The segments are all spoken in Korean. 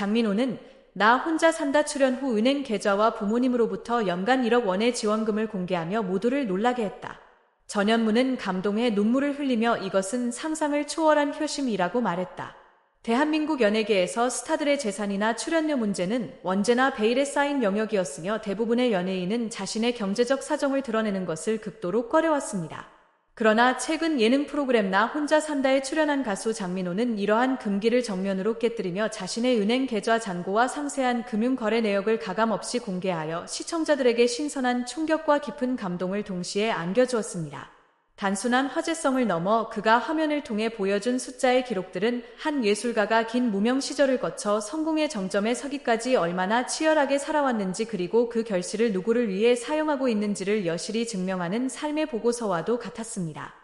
장민호는 나 혼자 산다 출연 후 은행 계좌와 부모님으로부터 연간 1억 원의 지원금을 공개하며 모두를 놀라게 했다. 전현무는 감동에 눈물을 흘리며 이것은 상상을 초월한 효심이라고 말했다. 대한민국 연예계에서 스타들의 재산이나 출연료 문제는 언제나 베일에 쌓인 영역이었으며 대부분의 연예인은 자신의 경제적 사정을 드러내는 것을 극도로 꺼려왔습니다. 그러나 최근 예능 프로그램 나 혼자 산다에 출연한 가수 장민호는 이러한 금기를 정면으로 깨뜨리며 자신의 은행 계좌 잔고와 상세한 금융 거래 내역을 가감없이 공개하여 시청자들에게 신선한 충격과 깊은 감동을 동시에 안겨주었습니다. 단순한 화제성을 넘어 그가 화면을 통해 보여준 숫자의 기록들은 한 예술가가 긴 무명 시절을 거쳐 성공의 정점에 서기까지 얼마나 치열하게 살아왔는지 그리고 그 결실을 누구를 위해 사용하고 있는지를 여실히 증명하는 삶의 보고서와도 같았습니다.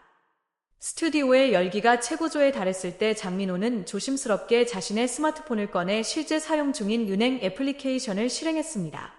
스튜디오의 열기가 최고조에 달했을 때 장민호는 조심스럽게 자신의 스마트폰을 꺼내 실제 사용 중인 은행 애플리케이션을 실행했습니다.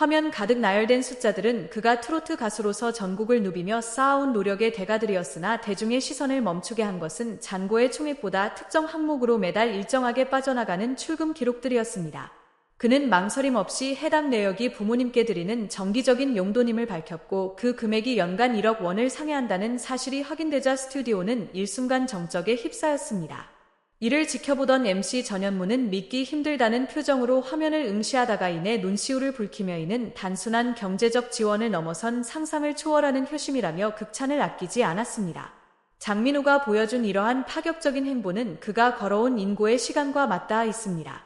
화면 가득 나열된 숫자들은 그가 트로트 가수로서 전국을 누비며 쌓아온 노력의 대가들이었으나 대중의 시선을 멈추게 한 것은 잔고의 총액보다 특정 항목으로 매달 일정하게 빠져나가는 출금 기록들이었습니다. 그는 망설임 없이 해당 내역이 부모님께 드리는 정기적인 용도님을 밝혔고 그 금액이 연간 1억 원을 상회한다는 사실이 확인되자 스튜디오는 일순간 정적에 휩싸였습니다. 이를 지켜보던 MC 전현무는 믿기 힘들다는 표정으로 화면을 응시하다가 이내 눈시울을 붉히며 이는 단순한 경제적 지원을 넘어선 상상을 초월하는 효심이라며 극찬을 아끼지 않았습니다. 장민호가 보여준 이러한 파격적인 행보는 그가 걸어온 인고의 시간과 맞닿아 있습니다.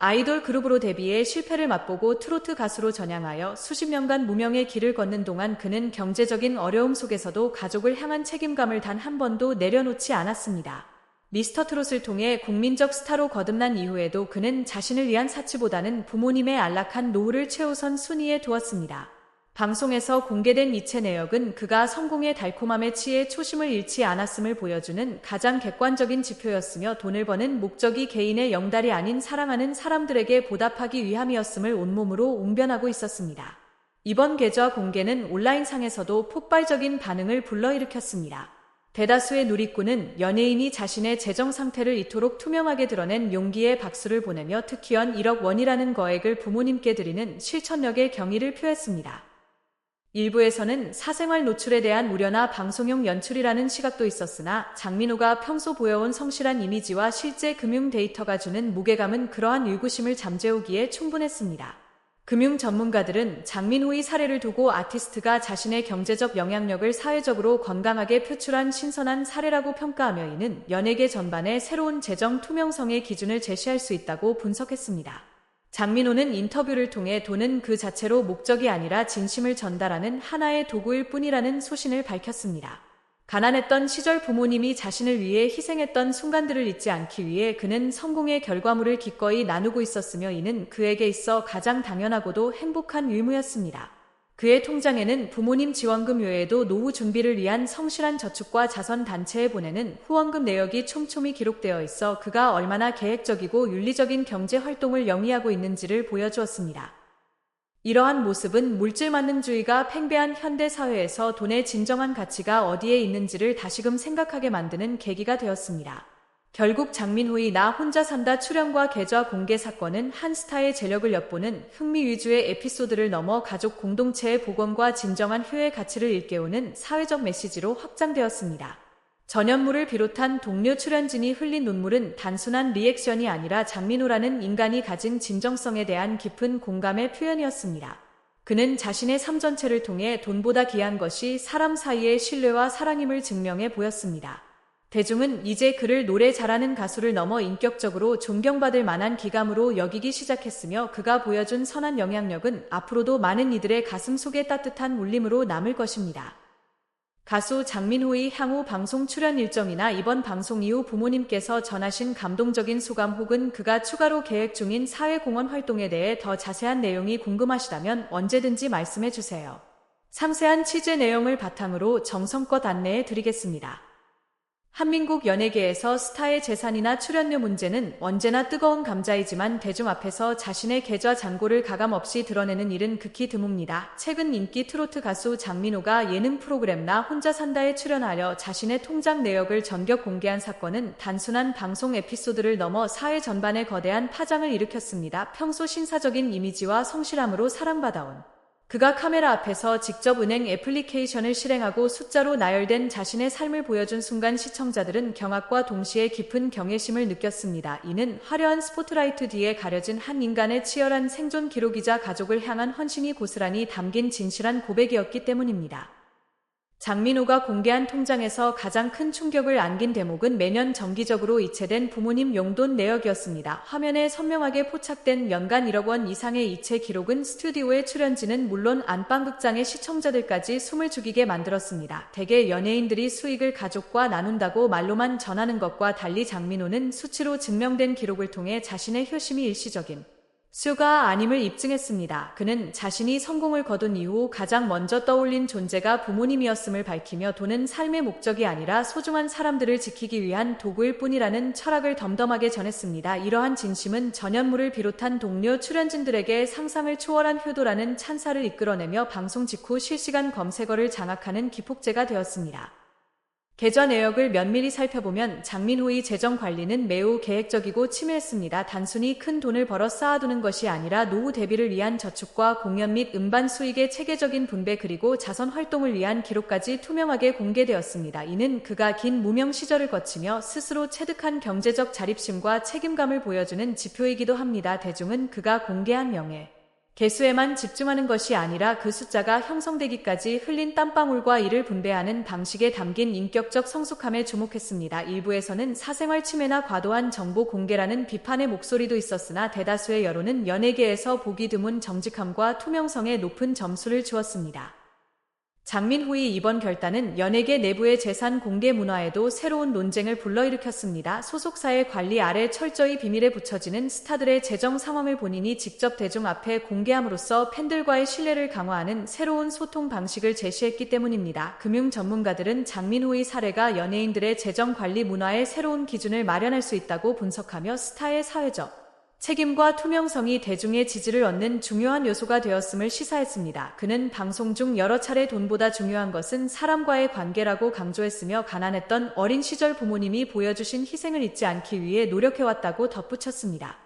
아이돌 그룹으로 데뷔해 실패를 맛보고 트로트 가수로 전향하여 수십 년간 무명의 길을 걷는 동안 그는 경제적인 어려움 속에서도 가족을 향한 책임감을 단 한 번도 내려놓지 않았습니다. 미스터 트롯을 통해 국민적 스타로 거듭난 이후에도 그는 자신을 위한 사치보다는 부모님의 안락한 노후를 최우선 순위에 두었습니다. 방송에서 공개된 이체 내역은 그가 성공의 달콤함에 취해 초심을 잃지 않았음을 보여주는 가장 객관적인 지표였으며 돈을 버는 목적이 개인의 영달이 아닌 사랑하는 사람들에게 보답하기 위함이었음을 온몸으로 웅변하고 있었습니다. 이번 계좌 공개는 온라인상에서도 폭발적인 반응을 불러일으켰습니다. 대다수의 누리꾼은 연예인이 자신의 재정 상태를 이토록 투명하게 드러낸 용기에 박수를 보내며 특히 연 1억 원이라는 거액을 부모님께 드리는 실천력의 경의를 표했습니다. 일부에서는 사생활 노출에 대한 우려나 방송용 연출이라는 시각도 있었으나 장민호가 평소 보여온 성실한 이미지와 실제 금융 데이터가 주는 무게감은 그러한 의구심을 잠재우기에 충분했습니다. 금융 전문가들은 장민호의 사례를 두고 아티스트가 자신의 경제적 영향력을 사회적으로 건강하게 표출한 신선한 사례라고 평가하며 이는 연예계 전반의 새로운 재정 투명성의 기준을 제시할 수 있다고 분석했습니다. 장민호는 인터뷰를 통해 돈은 그 자체로 목적이 아니라 진심을 전달하는 하나의 도구일 뿐이라는 소신을 밝혔습니다. 가난했던 시절 부모님이 자신을 위해 희생했던 순간들을 잊지 않기 위해 그는 성공의 결과물을 기꺼이 나누고 있었으며 이는 그에게 있어 가장 당연하고도 행복한 의무였습니다. 그의 통장에는 부모님 지원금 외에도 노후 준비를 위한 성실한 저축과 자선 단체에 보내는 후원금 내역이 촘촘히 기록되어 있어 그가 얼마나 계획적이고 윤리적인 경제 활동을 영위하고 있는지를 보여주었습니다. 이러한 모습은 물질 만능주의가 팽배한 현대 사회에서 돈의 진정한 가치가 어디에 있는지를 다시금 생각하게 만드는 계기가 되었습니다. 결국 장민호의 나 혼자 산다 출연과 계좌 공개 사건은 한 스타의 재력을 엿보는 흥미 위주의 에피소드를 넘어 가족 공동체의 복원과 진정한 효의 가치를 일깨우는 사회적 메시지로 확장되었습니다. 전현무를 비롯한 동료 출연진이 흘린 눈물은 단순한 리액션이 아니라 장민호라는 인간이 가진 진정성에 대한 깊은 공감의 표현이었습니다. 그는 자신의 삶 전체를 통해 돈보다 귀한 것이 사람 사이의 신뢰와 사랑임을 증명해 보였습니다. 대중은 이제 그를 노래 잘하는 가수를 넘어 인격적으로 존경받을 만한 기감으로 여기기 시작했으며 그가 보여준 선한 영향력은 앞으로도 많은 이들의 가슴 속에 따뜻한 울림으로 남을 것입니다. 가수 장민호의 향후 방송 출연 일정이나 이번 방송 이후 부모님께서 전하신 감동적인 소감 혹은 그가 추가로 계획 중인 사회공헌 활동에 대해 더 자세한 내용이 궁금하시다면 언제든지 말씀해 주세요. 상세한 취재 내용을 바탕으로 정성껏 안내해 드리겠습니다. 한민국 연예계에서 스타의 재산이나 출연료 문제는 언제나 뜨거운 감자이지만 대중 앞에서 자신의 계좌 잔고를 가감 없이 드러내는 일은 극히 드뭅니다. 최근 인기 트로트 가수 장민호가 예능 프로그램 나 혼자 산다에 출연하려 자신의 통장 내역을 전격 공개한 사건은 단순한 방송 에피소드를 넘어 사회 전반에 거대한 파장을 일으켰습니다. 평소 신사적인 이미지와 성실함으로 사랑받아온 그가 카메라 앞에서 직접 은행 애플리케이션을 실행하고 숫자로 나열된 자신의 삶을 보여준 순간 시청자들은 경악과 동시에 깊은 경외심을 느꼈습니다. 이는 화려한 스포트라이트 뒤에 가려진 한 인간의 치열한 생존 기록이자 가족을 향한 헌신이 고스란히 담긴 진실한 고백이었기 때문입니다. 장민호가 공개한 통장에서 가장 큰 충격을 안긴 대목은 매년 정기적으로 이체된 부모님 용돈 내역이었습니다. 화면에 선명하게 포착된 연간 1억 원 이상의 이체 기록은 스튜디오의 출연진은 물론 안방극장의 시청자들까지 숨을 죽이게 만들었습니다. 대개 연예인들이 수익을 가족과 나눈다고 말로만 전하는 것과 달리 장민호는 수치로 증명된 기록을 통해 자신의 효심이 일시적인 수가 아님을 입증했습니다. 그는 자신이 성공을 거둔 이후 가장 먼저 떠올린 존재가 부모님이었음을 밝히며 돈은 삶의 목적이 아니라 소중한 사람들을 지키기 위한 도구일 뿐이라는 철학을 덤덤하게 전했습니다. 이러한 진심은 전현무를 비롯한 동료 출연진들에게 상상을 초월한 효도라는 찬사를 이끌어내며 방송 직후 실시간 검색어를 장악하는 기폭제가 되었습니다. 계좌 내역을 면밀히 살펴보면 장민호의 재정 관리는 매우 계획적이고 치밀했습니다. 단순히 큰 돈을 벌어 쌓아두는 것이 아니라 노후 대비를 위한 저축과 공연 및 음반 수익의 체계적인 분배 그리고 자선 활동을 위한 기록까지 투명하게 공개되었습니다. 이는 그가 긴 무명 시절을 거치며 스스로 체득한 경제적 자립심과 책임감을 보여주는 지표이기도 합니다. 대중은 그가 공개한 명예, 개수에만 집중하는 것이 아니라 그 숫자가 형성되기까지 흘린 땀방울과 이를 분배하는 방식에 담긴 인격적 성숙함에 주목했습니다. 일부에서는 사생활 침해나 과도한 정보 공개라는 비판의 목소리도 있었으나 대다수의 여론은 연예계에서 보기 드문 정직함과 투명성에 높은 점수를 주었습니다. 장민호의 이번 결단은 연예계 내부의 재산 공개 문화에도 새로운 논쟁을 불러일으켰습니다. 소속사의 관리 아래 철저히 비밀에 붙여지는 스타들의 재정 상황을 본인이 직접 대중 앞에 공개함으로써 팬들과의 신뢰를 강화하는 새로운 소통 방식을 제시했기 때문입니다. 금융 전문가들은 장민호의 사례가 연예인들의 재정 관리 문화의 새로운 기준을 마련할 수 있다고 분석하며 스타의 사회적 책임과 투명성이 대중의 지지를 얻는 중요한 요소가 되었음을 시사했습니다. 그는 방송 중 여러 차례 돈보다 중요한 것은 사람과의 관계라고 강조했으며 가난했던 어린 시절 부모님이 보여주신 희생을 잊지 않기 위해 노력해왔다고 덧붙였습니다.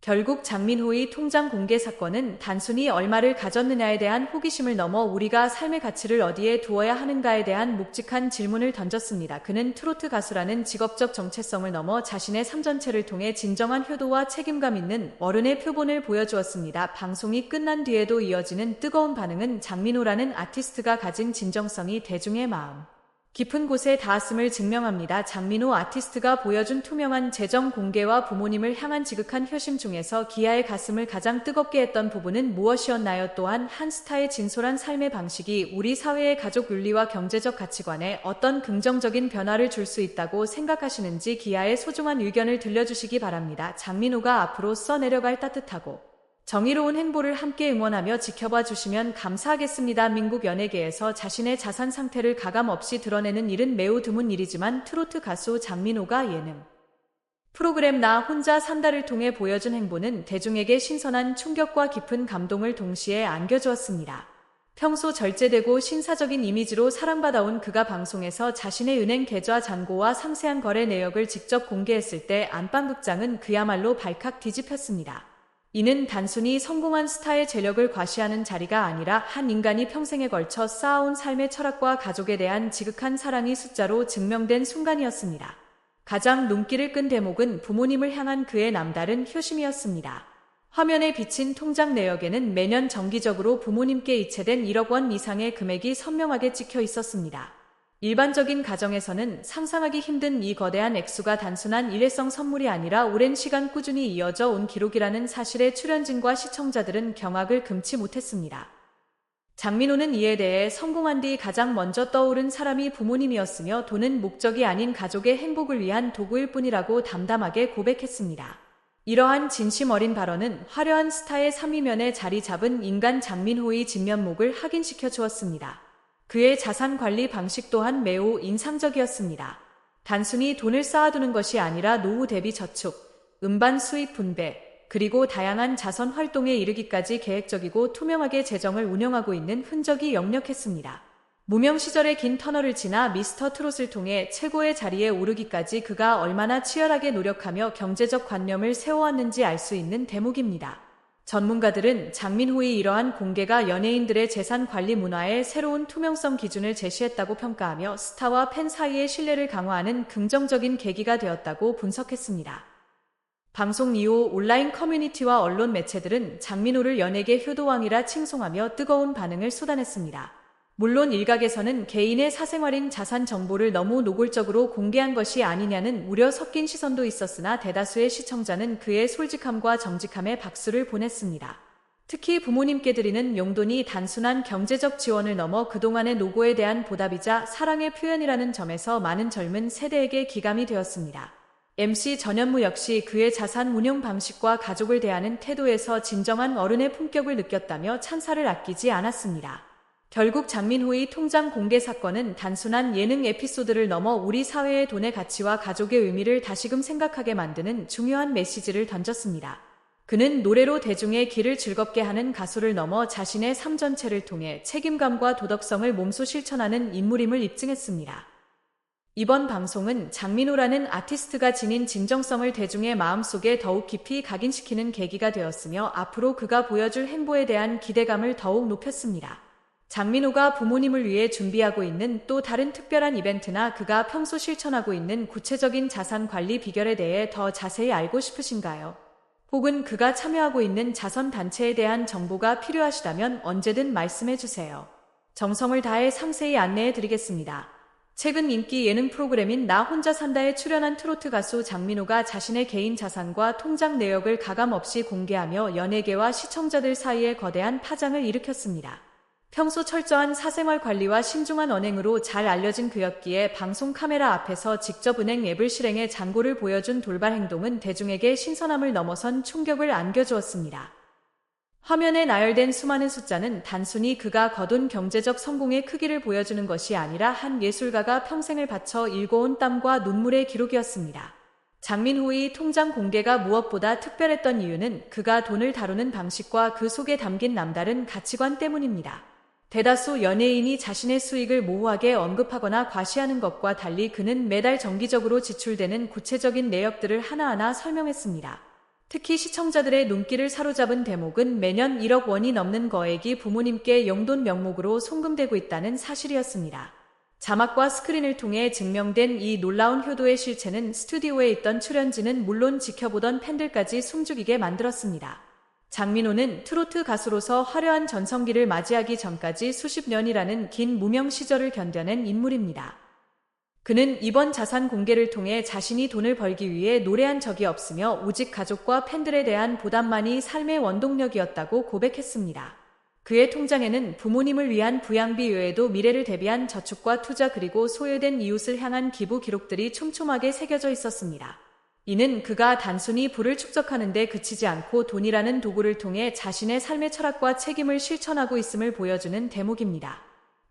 결국 장민호의 통장 공개 사건은 단순히 얼마를 가졌느냐에 대한 호기심을 넘어 우리가 삶의 가치를 어디에 두어야 하는가에 대한 묵직한 질문을 던졌습니다. 그는 트로트 가수라는 직업적 정체성을 넘어 자신의 삶 전체를 통해 진정한 효도와 책임감 있는 어른의 표본을 보여주었습니다. 방송이 끝난 뒤에도 이어지는 뜨거운 반응은 장민호라는 아티스트가 가진 진정성이 대중의 마음, 깊은 곳에 닿았음을 증명합니다. 장민호 아티스트가 보여준 투명한 재정 공개와 부모님을 향한 지극한 효심 중에서 기아의 가슴을 가장 뜨겁게 했던 부분은 무엇이었나요? 또한 한 스타의 진솔한 삶의 방식이 우리 사회의 가족 윤리와 경제적 가치관에 어떤 긍정적인 변화를 줄 수 있다고 생각하시는지 기아의 소중한 의견을 들려주시기 바랍니다. 장민호가 앞으로 써내려갈 따뜻하고 정의로운 행보를 함께 응원하며 지켜봐 주시면 감사하겠습니다. 민국 연예계에서 자신의 자산 상태를 가감 없이 드러내는 일은 매우 드문 일이지만 트로트 가수 장민호가 예능 프로그램 나 혼자 산다를 통해 보여준 행보는 대중에게 신선한 충격과 깊은 감동을 동시에 안겨주었습니다. 평소 절제되고 신사적인 이미지로 사랑받아온 그가 방송에서 자신의 은행 계좌 잔고와 상세한 거래 내역을 직접 공개했을 때 안방극장은 그야말로 발칵 뒤집혔습니다. 이는 단순히 성공한 스타의 재력을 과시하는 자리가 아니라 한 인간이 평생에 걸쳐 쌓아온 삶의 철학과 가족에 대한 지극한 사랑이 숫자로 증명된 순간이었습니다. 가장 눈길을 끈 대목은 부모님을 향한 그의 남다른 효심이었습니다. 화면에 비친 통장 내역에는 매년 정기적으로 부모님께 이체된 1억 원 이상의 금액이 선명하게 찍혀 있었습니다. 일반적인 가정에서는 상상하기 힘든 이 거대한 액수가 단순한 일회성 선물이 아니라 오랜 시간 꾸준히 이어져 온 기록이라는 사실에 출연진과 시청자들은 경악을 금치 못했습니다. 장민호는 이에 대해 성공한 뒤 가장 먼저 떠오른 사람이 부모님이었으며 돈은 목적이 아닌 가족의 행복을 위한 도구일 뿐이라고 담담하게 고백했습니다. 이러한 진심 어린 발언은 화려한 스타의 3위면에 자리 잡은 인간 장민호의 진면목을 확인시켜 주었습니다. 그의 자산 관리 방식 또한 매우 인상적이었습니다. 단순히 돈을 쌓아두는 것이 아니라 노후 대비 저축, 음반 수입 분배, 그리고 다양한 자선 활동에 이르기까지 계획적이고 투명하게 재정을 운영하고 있는 흔적이 역력했습니다. 무명 시절의 긴 터널을 지나 미스터 트롯을 통해 최고의 자리에 오르기까지 그가 얼마나 치열하게 노력하며 경제적 관념을 세워왔는지 알 수 있는 대목입니다. 전문가들은 장민호의 이러한 공개가 연예인들의 재산 관리 문화에 새로운 투명성 기준을 제시했다고 평가하며 스타와 팬 사이의 신뢰를 강화하는 긍정적인 계기가 되었다고 분석했습니다. 방송 이후 온라인 커뮤니티와 언론 매체들은 장민호를 연예계 효도왕이라 칭송하며 뜨거운 반응을 쏟아냈습니다. 물론 일각에서는 개인의 사생활인 자산 정보를 너무 노골적으로 공개한 것이 아니냐는 우려 섞인 시선도 있었으나 대다수의 시청자는 그의 솔직함과 정직함에 박수를 보냈습니다. 특히 부모님께 드리는 용돈이 단순한 경제적 지원을 넘어 그동안의 노고에 대한 보답이자 사랑의 표현이라는 점에서 많은 젊은 세대에게 기감이 되었습니다. MC 전현무 역시 그의 자산 운용 방식과 가족을 대하는 태도에서 진정한 어른의 품격을 느꼈다며 찬사를 아끼지 않았습니다. 결국 장민호의 통장 공개 사건은 단순한 예능 에피소드를 넘어 우리 사회의 돈의 가치와 가족의 의미를 다시금 생각하게 만드는 중요한 메시지를 던졌습니다. 그는 노래로 대중의 길을 즐겁게 하는 가수를 넘어 자신의 삶 전체를 통해 책임감과 도덕성을 몸소 실천하는 인물임을 입증했습니다. 이번 방송은 장민호라는 아티스트가 지닌 진정성을 대중의 마음속에 더욱 깊이 각인시키는 계기가 되었으며 앞으로 그가 보여줄 행보에 대한 기대감을 더욱 높였습니다. 장민호가 부모님을 위해 준비하고 있는 또 다른 특별한 이벤트나 그가 평소 실천하고 있는 구체적인 자산 관리 비결에 대해 더 자세히 알고 싶으신가요? 혹은 그가 참여하고 있는 자선 단체에 대한 정보가 필요하시다면 언제든 말씀해 주세요. 정성을 다해 상세히 안내해 드리겠습니다. 최근 인기 예능 프로그램인 나 혼자 산다에 출연한 트로트 가수 장민호가 자신의 개인 자산과 통장 내역을 가감 없이 공개하며 연예계와 시청자들 사이에 거대한 파장을 일으켰습니다. 평소 철저한 사생활 관리와 신중한 언행으로 잘 알려진 그였기에 방송 카메라 앞에서 직접 은행 앱을 실행해 잔고를 보여준 돌발 행동은 대중에게 신선함을 넘어선 충격을 안겨주었습니다. 화면에 나열된 수많은 숫자는 단순히 그가 거둔 경제적 성공의 크기를 보여주는 것이 아니라 한 예술가가 평생을 바쳐 일궈온 땀과 눈물의 기록이었습니다. 장민호의 통장 공개가 무엇보다 특별했던 이유는 그가 돈을 다루는 방식과 그 속에 담긴 남다른 가치관 때문입니다. 대다수 연예인이 자신의 수익을 모호하게 언급하거나 과시하는 것과 달리 그는 매달 정기적으로 지출되는 구체적인 내역들을 하나하나 설명했습니다. 특히 시청자들의 눈길을 사로잡은 대목은 매년 1억 원이 넘는 거액이 부모님께 용돈 명목으로 송금되고 있다는 사실이었습니다. 자막과 스크린을 통해 증명된 이 놀라운 효도의 실체는 스튜디오에 있던 출연진은 물론 지켜보던 팬들까지 숨죽이게 만들었습니다. 장민호는 트로트 가수로서 화려한 전성기를 맞이하기 전까지 수십 년이라는 긴 무명 시절을 견뎌낸 인물입니다. 그는 이번 자산 공개를 통해 자신이 돈을 벌기 위해 노래한 적이 없으며 오직 가족과 팬들에 대한 보답만이 삶의 원동력이었다고 고백했습니다. 그의 통장에는 부모님을 위한 부양비 외에도 미래를 대비한 저축과 투자 그리고 소외된 이웃을 향한 기부 기록들이 촘촘하게 새겨져 있었습니다. 이는 그가 단순히 부를 축적하는 데 그치지 않고 돈이라는 도구를 통해 자신의 삶의 철학과 책임을 실천하고 있음을 보여주는 대목입니다.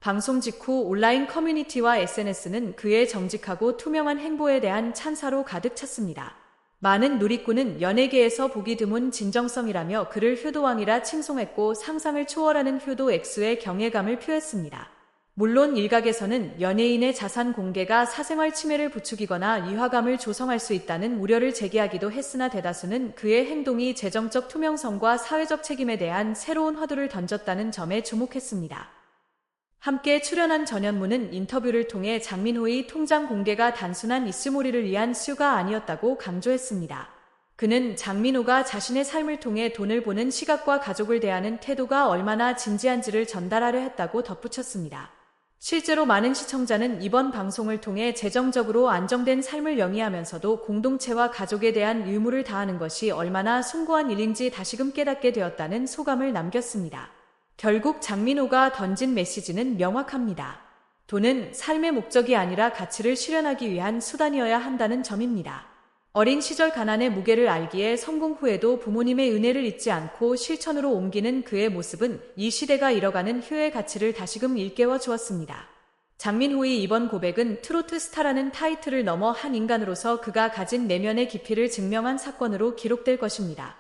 방송 직후 온라인 커뮤니티와 SNS는 그의 정직하고 투명한 행보에 대한 찬사로 가득 찼습니다. 많은 누리꾼은 연예계에서 보기 드문 진정성이라며 그를 효도왕이라 칭송했고 상상을 초월하는 효도 액수의 경외감을 표했습니다. 물론 일각에서는 연예인의 자산 공개가 사생활 침해를 부추기거나 위화감을 조성할 수 있다는 우려를 제기하기도 했으나 대다수는 그의 행동이 재정적 투명성과 사회적 책임에 대한 새로운 화두를 던졌다는 점에 주목했습니다. 함께 출연한 전현무는 인터뷰를 통해 장민호의 통장 공개가 단순한 이스몰이를 위한 수가 아니었다고 강조했습니다. 그는 장민호가 자신의 삶을 통해 돈을 보는 시각과 가족을 대하는 태도가 얼마나 진지한지를 전달하려 했다고 덧붙였습니다. 실제로 많은 시청자는 이번 방송을 통해 재정적으로 안정된 삶을 영위하면서도 공동체와 가족에 대한 의무를 다하는 것이 얼마나 숭고한 일인지 다시금 깨닫게 되었다는 소감을 남겼습니다. 결국 장민호가 던진 메시지는 명확합니다. 돈은 삶의 목적이 아니라 가치를 실현하기 위한 수단이어야 한다는 점입니다. 어린 시절 가난의 무게를 알기에 성공 후에도 부모님의 은혜를 잊지 않고 실천으로 옮기는 그의 모습은 이 시대가 잃어가는 효의 가치를 다시금 일깨워 주었습니다. 장민호의 이번 고백은 트로트 스타라는 타이틀을 넘어 한 인간으로서 그가 가진 내면의 깊이를 증명한 사건으로 기록될 것입니다.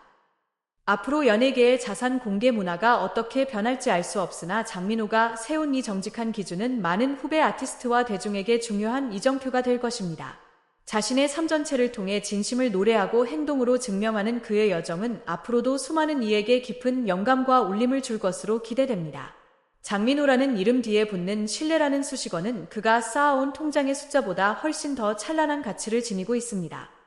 앞으로 연예계의 자산 공개 문화가 어떻게 변할지 알 수 없으나 장민호가 세운 이 정직한 기준은 많은 후배 아티스트와 대중에게 중요한 이정표가 될 것입니다. 자신의 삶 전체를 통해 진심을 노래하고 행동으로 증명하는 그의 여정은 앞으로도 수많은 이에게 깊은 영감과 울림을 줄 것으로 기대됩니다. 장민호라는 이름 뒤에 붙는 신뢰라는 수식어는 그가 쌓아온 통장의 숫자보다 훨씬 더 찬란한 가치를 지니고 있습니다.